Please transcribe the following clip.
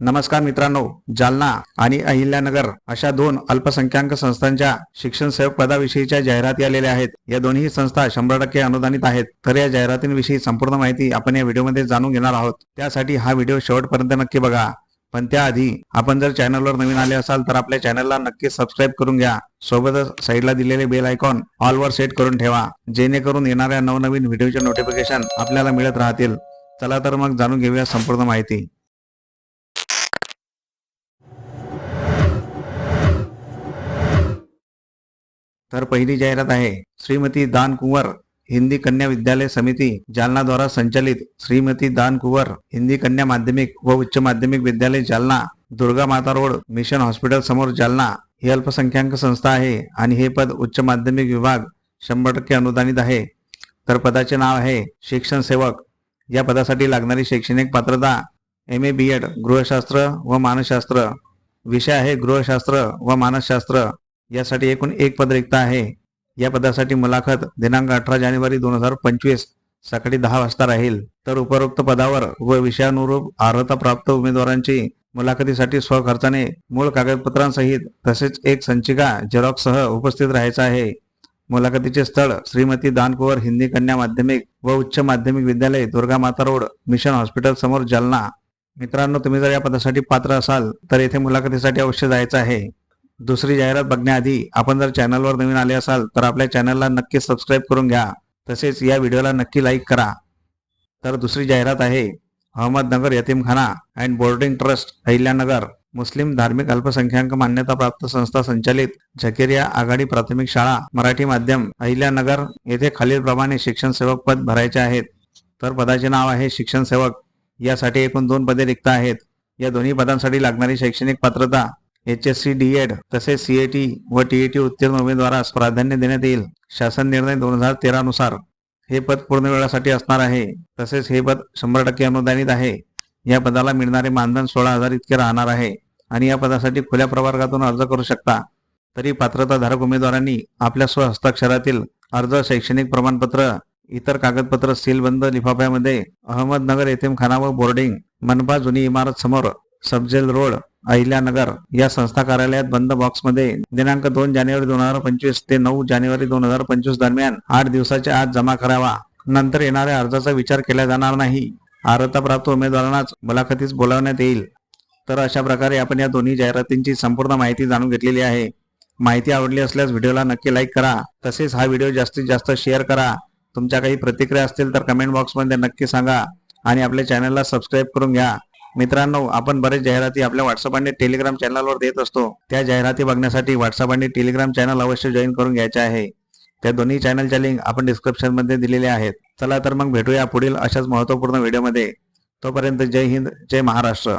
नमस्कार मित्रांनो जालना आणि अहिल्यानगर अशा दोन अल्पसंख्याक संस्थांच्या शिक्षण सेवक पदाविषयीच्या जाहिराती आलेल्या आहेत. या दोन्ही संस्था शंभर टक्के अनुदानित आहेत. तर या जाहिरातींविषयी संपूर्ण माहिती आपण या व्हिडिओमध्ये जाणून घेणार आहोत. त्यासाठी हा व्हिडिओ शेवटपर्यंत नक्की बघा. पण त्याआधी आपण जर चॅनलवर नवीन आले असाल तर आपल्या चॅनलला नक्की सबस्क्राईब करून घ्या. सोबतच साईडला दिलेले बेल आयकॉन ऑलवर सेट करून ठेवा. जेणेकरून येणाऱ्या नवनवीन व्हिडिओचे नोटिफिकेशन आपल्याला मिळत राहतील. चला तर मग जाणून घेऊया संपूर्ण माहिती. तर पहिली जाहिरात आहे श्रीमती दान कुंवर हिंदी कन्या विद्यालय समिती जालना द्वारा संचालित श्रीमती दान कुंवर हिंदी कन्या माध्यमिक व उच्च माध्यमिक विद्यालय जालना दुर्गा माता रोड मिशन हॉस्पिटल समोर जालना ही अल्पसंख्याक संस्था आहे आणि हे पद उच्च माध्यमिक विभाग शंभर टक्के अनुदानित आहे. तर पदाचे नाव आहे शिक्षण सेवक. या पदासाठी लागणारी शैक्षणिक पात्रता एम ए बी एड गृहशास्त्र व मानसशास्त्र. विषय आहे गृहशास्त्र व मानसशास्त्र. यासाठी एकूण एक पद रिक्त आहे. या पदासाठी मुलाखत दिनांक अठरा जानेवारी दोन हजार पंचवीस सकाळी दहा वाजता राहील. तर उपरोक्त पदावर व विषयानुरूप अर्हता प्राप्त उमेदवारांची मुलाखतीसाठी स्वखर्चाने मूळ कागदपत्रांसहित तसेच एक संचिका झेरॉक्ससह उपस्थित राहायचं आहे. मुलाखतीचे स्थळ श्रीमती दानकुवर हिंदी कन्या माध्यमिक व उच्च माध्यमिक विद्यालय दुर्गा माता रोड मिशन हॉस्पिटल समोर जालना. मित्रांनो तुम्ही जर या पदासाठी पात्र असाल तर येथे मुलाखतीसाठी अवश्य जायचं आहे. दुसरी जाहिरात बघण्याआधी आपण जर चॅनलवर नवीन आले असाल तर आपल्या चॅनलला नक्की सबस्क्राईब करून घ्या. तसेच या व्हिडिओला नक्की लाईक करा. तर दुसरी जाहिरात आहे अहमदनगर यतीमखाना अँड बोर्डिंग ट्रस्ट अहिल्यानगर. मुस्लिम धार्मिक अल्पसंख्याक मान्यता प्राप्त संस्था संचालित झकेरिया आघाडी प्राथमिक शाळा मराठी माध्यम अहिल्यानगर. येथे खालीलप्रमाणे शिक्षण सेवक पद भरायचे आहेत. तर पदाचे नाव आहे शिक्षण सेवक. यासाठी एकूण दोन पदे रिक्त आहेत. या दोन्ही पदांसाठी लागणारी शैक्षणिक पात्रता H S C D Ed तसेच सीएटी व टीईटी उत्तीर्ण उमेदवारास प्राधान्य देण्यात येईल. शासन निर्णय दोन हजार तेरा नुसार हे पद पूर्ण वेळासाठी असणार आहे. तसेच हे पद शंभर टक्के अनुदानित आहे. या पदाला मिळणारे मानधन सोळा हजार इतके राहणार आहे आणि या पदासाठी खुल्या प्रवर्गातून अर्ज करू शकता. तरी पात्रताधारक उमेदवारांनी आपल्या स्वहस्ताक्षरातील अर्ज शैक्षणिक प्रमाणपत्र इतर कागदपत्र सीलबंद लिफाफ्यामध्ये अहमदनगर येथीमखाना व बोर्डिंग मनपा जुनी इमारत समोर सबजेल रोड अहिल्यानगर या संस्था कार्यालयात बंद बॉक्समध्ये दिनांक दोन जानेवारी दोन हजार पंचवीस ते नऊ जानेवारी दोन हजार पंचवीस दरम्यान आठ दिवसाच्या आत जमा करावा. नंतर येणाऱ्या अर्जाचा विचार केला जाणार नाही. अर्हताप्राप्त उमेदवारांनाच मुलाखतीस बोलावण्यात येईल. तर अशा प्रकारे आपण या दोन्ही जाहिरातींची संपूर्ण माहिती जाणून घेतलेली आहे. माहिती आवडली असल्यास व्हिडिओला नक्की लाईक करा. तसेच हा व्हिडिओ जास्तीत जास्त शेअर करा. तुमच्या काही प्रतिक्रिया असतील तर कमेंट बॉक्समध्ये नक्की सांगा आणि आपल्या चॅनलला सबस्क्राईब करून घ्या. मित्रांनो आपण बरेच जाहिराती आपल्या व्हॉट्सअप आणि टेलिग्राम चॅनलवर देत असतो. त्या जाहिराती बघण्यासाठी व्हॉट्सअप आणि टेलिग्राम चॅनल अवश्य जॉईन करून घ्यायचे आहे. त्या दोन्ही चॅनलच्या लिंक आपण डिस्क्रिप्शनमध्ये दिलेल्या आहेत. चला तर मग भेटूया पुढील अशाच महत्त्वपूर्ण व्हिडिओमध्ये तोपर्यंत जय हिंद जय महाराष्ट्र.